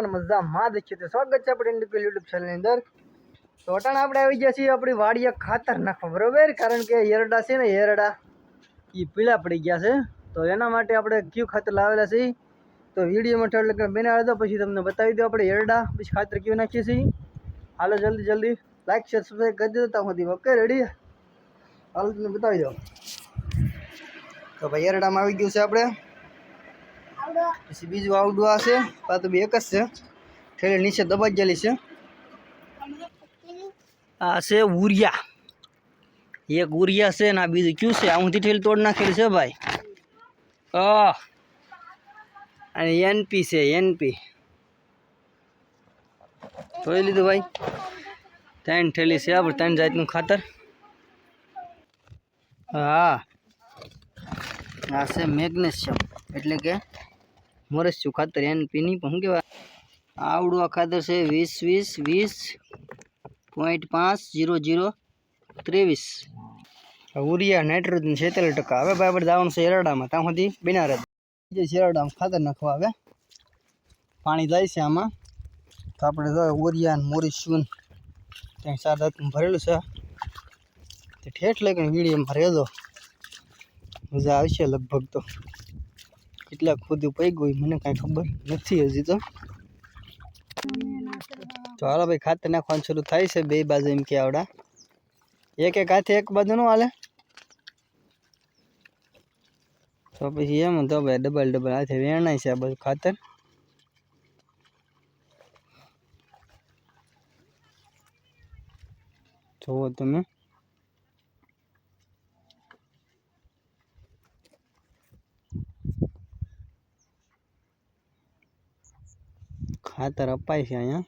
અને મજા માં દેખીએ તો સ્વાગત છે આપણે ઇન્ડિપેલ યુટ્યુબ ચેનલની અંદર. તો અટાણે આપણે આવી ગયા છીએ આપણી વાડીએ ખાતર નાખવા, બરોબર? કારણ કે એરડા છે ને એરડા એ પીળા પડી ગયા છે. તો એના માટે આપણે કયું ખાતર લાવેલા છે? તો વિડીયોમાં થોડું લગ્ન બનાવી દો, પછી તમને બતાવી દો આપણે એરડા પછી ખાતર કયું નાખીએ છીએ. હાલો, જલ્દી જલ્દી. લાઈક શેર સબસ્ક્રાઈબ કરી દેતા સુધી. ઓકે રેડી હાલો, તમને બતાવી દો તો ભાઈ એરડામાં આવી ગયું છે આપણે. પછી બીજું આવડું આ છે, આ તો બે એક જ છે. થેલી નીચે દબાઈ ગયેલી છે. આ છે ઉરિયા. એક ઉરિયા છે ને આ બીજું કયું છે? આમથી ઠેલી તોડ નાખેલી છે ભાઈ. અને એનપી છે એનપી જોઈ લીધું ભાઈ. ત્રણ ઠેલી છે, આપણે ત્રણ જાતનું ખાતર. હા. આ છે મેગ્નેશિયમ, એટલે કે મોરસ્યું ખાતર એનપીની પણ શું કહેવાય? આવડું આ ખાતર છે વીસ વીસ વીસ પોઈન્ટ પાંચ જીરો જીરો ત્રેવીસ. ઉરિયા નાઇટ્રોજન છેતાલીસ ટકા. હવે આપણે જવાનું છે એરડામાં ત્યાં સુધી બિના રહે. જે શેરડામાં ખાતર નાખવા આવે, પાણી જાય છે આમાં. તો આપણે જો ઓરિયા ને મોરિસ્યુન ત્યાં સાત હાથમાં ભરેલું છે. તે ઠેઠ લઈને વીડિયોમાં ભરેલો મજા આવશે લગભગ તો. કેટલા ખુદું પડી ગયું, મને કાંઈ ખબર નથી હજી તો. તો હાલો ભાઈ, ખાતર નાખવાનું શરૂ થાય છે બે બાજુ એમ કે આવડા. એક એક હાથે એક બાજુ નું હાલે. તો પછી એમ તો ભાઈ ડબલ ડબલ હાથે વેણાય છે આ બધું ખાતર. જુઓ તમે. ખાતર અપાય છે અહીંયા.